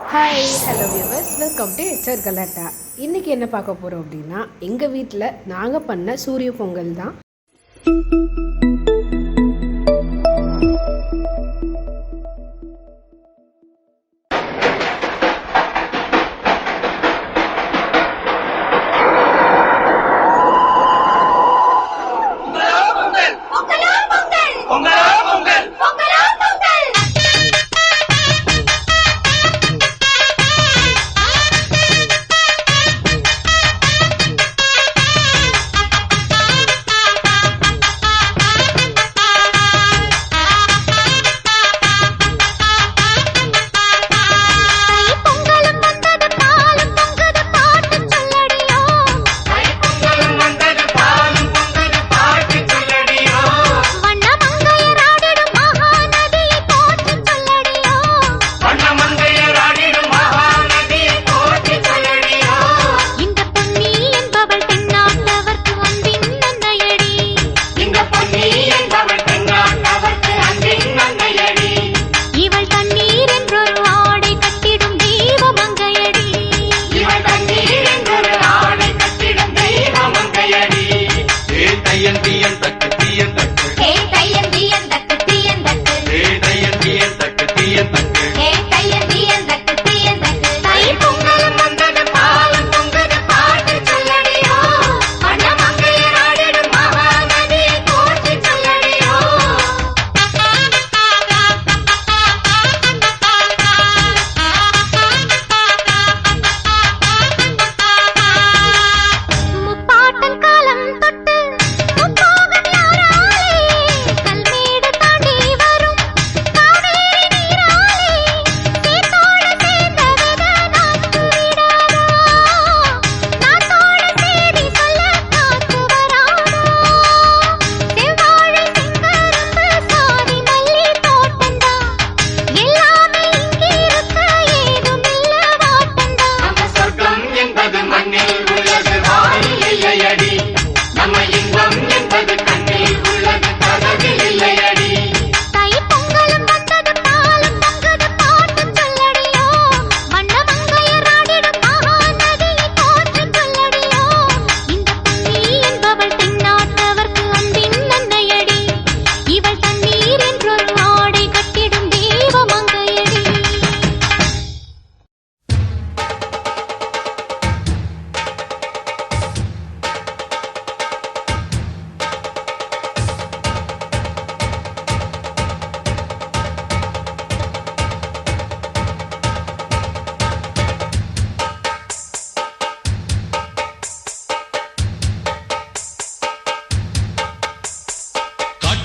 Hi hello viewers welcome to HR Galatta இன்றைக்கி என்ன பார்க்க போகிறோம் அப்படின்னா எங்கள் வீட்டில் நாங்கள் பண்ண சூரிய பொங்கல் தான்.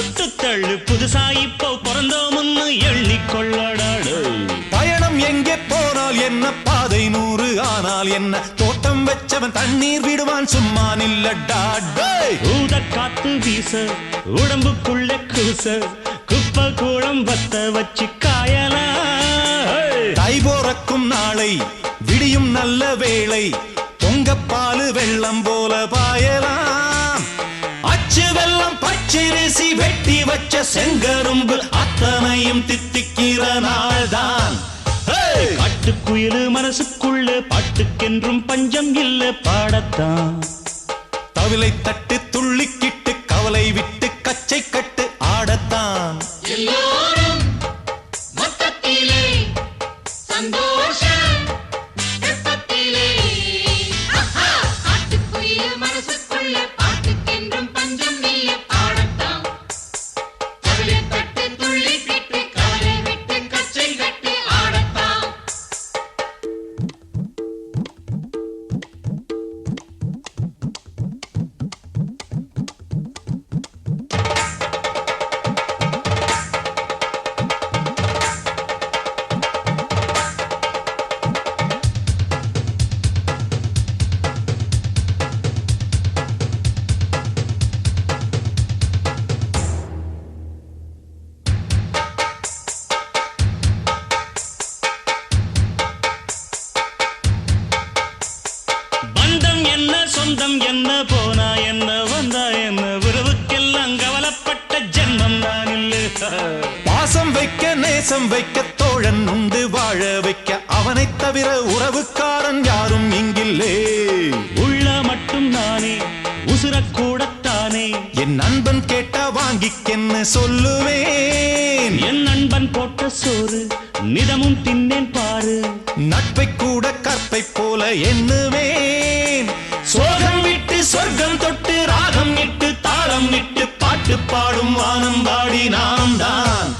எல்லாம் சுட்டு தள்ளு புதுசா இப்போ பிறந்தோம்னு எண்ணிக்கொள்ளடாடு. பயணம் எங்கே போனால் என்ன? பாதை நூறு ஆனால் என்ன? தோட்டம் வச்சவன் தண்ணீர் விடுவான் சும்மா நில்லடா. ஊத காத்து வீச உடம்புக்குள்ள கூச குப்பை கூடம் பத்த வச்சு காயலாம் பார்க்கும் நாளை விடியும் நல்ல வேளை பொங்கப்பாலு வெள்ளம் போல பாயலாம். பச்சரிசி வெட்டி வச்ச செங்கரும்பு அத்தனையும் தித்திக்கிற நாள் தான் காட்டுக்குயிலு மனசுக்குள்ள பாட்டுக்கென்றும் பஞ்சம் இல்ல பாடத்தான். தவிலை தட்டு துள்ளி பாசம் வைக்க நேசம் வைக்க தோழன் உண்டு வாழ வைக்க அவனைத் தவிர உறவுக்காரன் யாரும் இங்கில்லே. உள்ள மட்டும் நானே உசுரக்கூடத்தானே என் நண்பன் கேட்டா வாங்கிக்கென்னு சொல்லுவேன்? என் நண்பன் போட்ட சோறு நிதமும் தின்னேன் பாரு. நட்பை கூட கற்பை போல எண்ணுவேன். சோகம் விட்டு சொர்க்கம் தொட்டு ராகம் இட்டு தாளம் இட்டு பாட்டு பாடும் வானம் பாடி நாம் தான்